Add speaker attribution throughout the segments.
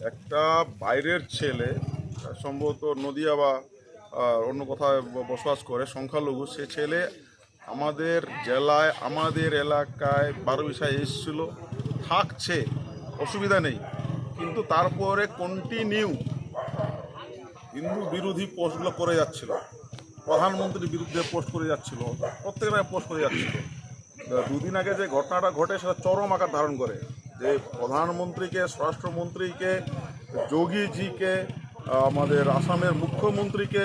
Speaker 1: একটা বাইরের ছেলে, সম্ভবত নদিয়া বা অন্য কোথাও ব- বসবাস করে, সংখ্যালঘু, সে ছেলে আমাদের জেলায়, আমাদের এলাকায় বারোবিশায় এসেছিল, থাকছে, অসুবিধা নেই। কিন্তু তারপরে কন্টিনিউ হিন্দু বিরোধী পোস্টগুলো করে যাচ্ছিল। প্রধানমন্ত্রীর বিরুদ্ধে পোস্ট করে যাচ্ছিল প্রত্যেকটা পোস্ট করে যাচ্ছিল। দুদিন আগে যে ঘটনাটা ঘটে সেটা চরম আকার ধারণ করে। যে প্রধানমন্ত্রীকে, স্বরাষ্ট্রমন্ত্রীকে, যোগীজিকে, আমাদের আসামের মুখ্যমন্ত্রীকে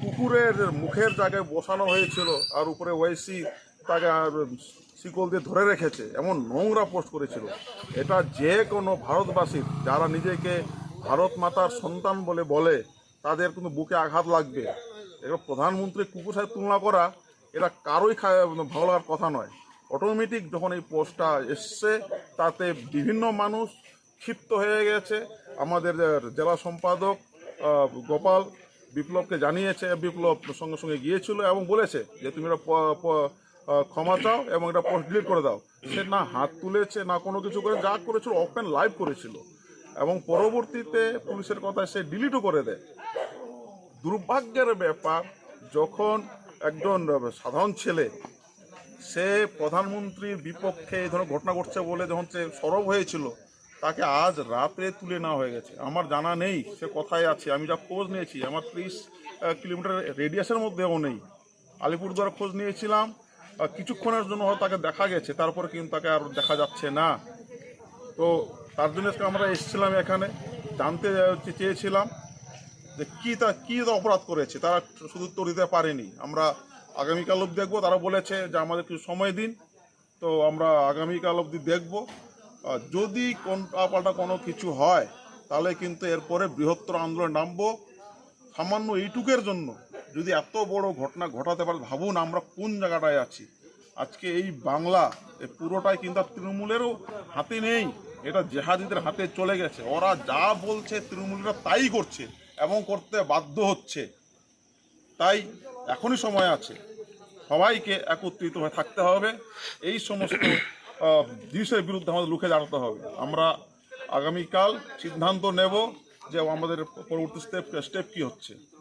Speaker 1: কুকুরের মুখের জায়গায় বসানো হয়েছিল, আর উপরে ওয়াইসি তাকে শিকল দিয়ে ধরে রেখেছে, এমন নোংরা পোস্ট করেছিল। এটা যে কোনো ভারতবাসীর, যারা নিজেকে ভারত মাতার সন্তান বলে বলে, তাদের কিন্তু বুকে আঘাত লাগবে। এগুলো প্রধানমন্ত্রী কুকুর সাথে তুলনা করা, এটা কারোই ভালো লাগার কথা নয়। অটোমেটিক যখন এই পোস্টটা এসছে, তাতে বিভিন্ন মানুষ ক্ষিপ্ত হয়ে গেছে। আমাদের জেলা সম্পাদক গোপাল বিপ্লবকে জানিয়েছে, বিপ্লব সঙ্গে সঙ্গে গিয়েছিল এবং বলেছে যে, তুমি এটা ক্ষমা চাও এবং এটা পোস্ট ডিলিট করে দাও। সে না হাত তুলেছে, না কোনো কিছু করে, যা করেছিল ওপেন লাইভ করেছিল। এবং পরবর্তীতে পুলিশের কথা সে ডিলিটও করে দেয়। দুর্ভাগ্যের ব্যাপার, যখন একজন সাধারণ ছেলে সে প্রধানমন্ত্রীর বিপক্ষে এই ধরনের ঘটনা ঘটছে বলে যখন সে সরব হয়েছিল, তাকে আজ রাতে তুলে নেওয়া হয়ে গেছে। আমার জানা নেই সে কোথায় আছে। আমি যা খোঁজ নিয়েছি, আমার ত্রিশ কিলোমিটার রেডিয়াসের মধ্যেও নেই। আলিপুরদুয়ার খোঁজ নিয়েছিলাম কিছুক্ষণের জন্য হয়তো তাকে দেখা গেছে, তারপর কিন্তু তাকে আর দেখা যাচ্ছে না। তো তার জন্য আমরা এসেছিলাম এখানে, জানতে চেয়েছিলাম যে কী তা, কী অপরাধ করেছে। তারা শুধু উত্তর দিতে পারেনি। আমরা আগামীকাল অবধি দেখব। তারা বলেছে যে আমাদের কিছু সময় দিন, তো আমরা আগামীকাল অবধি দেখব। যদি কোন পাল্টা কোনো কিছু হয়, তাহলে কিন্তু এরপরে বৃহত্তর আন্দোলন নামবো। সামান্য এইটুকের জন্য, যদি এত বড় ঘটনা ঘটাতে পারে, ভাবুন আমরা কোন জায়গাটায় আছি। আজকে এই বাংলা পুরোটাই কিন্তু তৃণমূলেরও হাতে নেই। এটা জেহাদিদের হাতে চলে গেছে। ওরা যা বলছে, তৃণমূলীরা তাই করছে এবং করতে বাধ্য হচ্ছে। তাই এখনই সময় আছে। সবাইকে একত্রিত হয়ে থাকতে হবে। এই সমস্ত জিনিসের বিরুদ্ধে আমাদের লুকে দাঁড়াতে হবে। আমরা আগামীকাল সিদ্ধান্ত নেব যে আমাদের পরবর্তী স্টেপ স্টেপ কী হচ্ছে।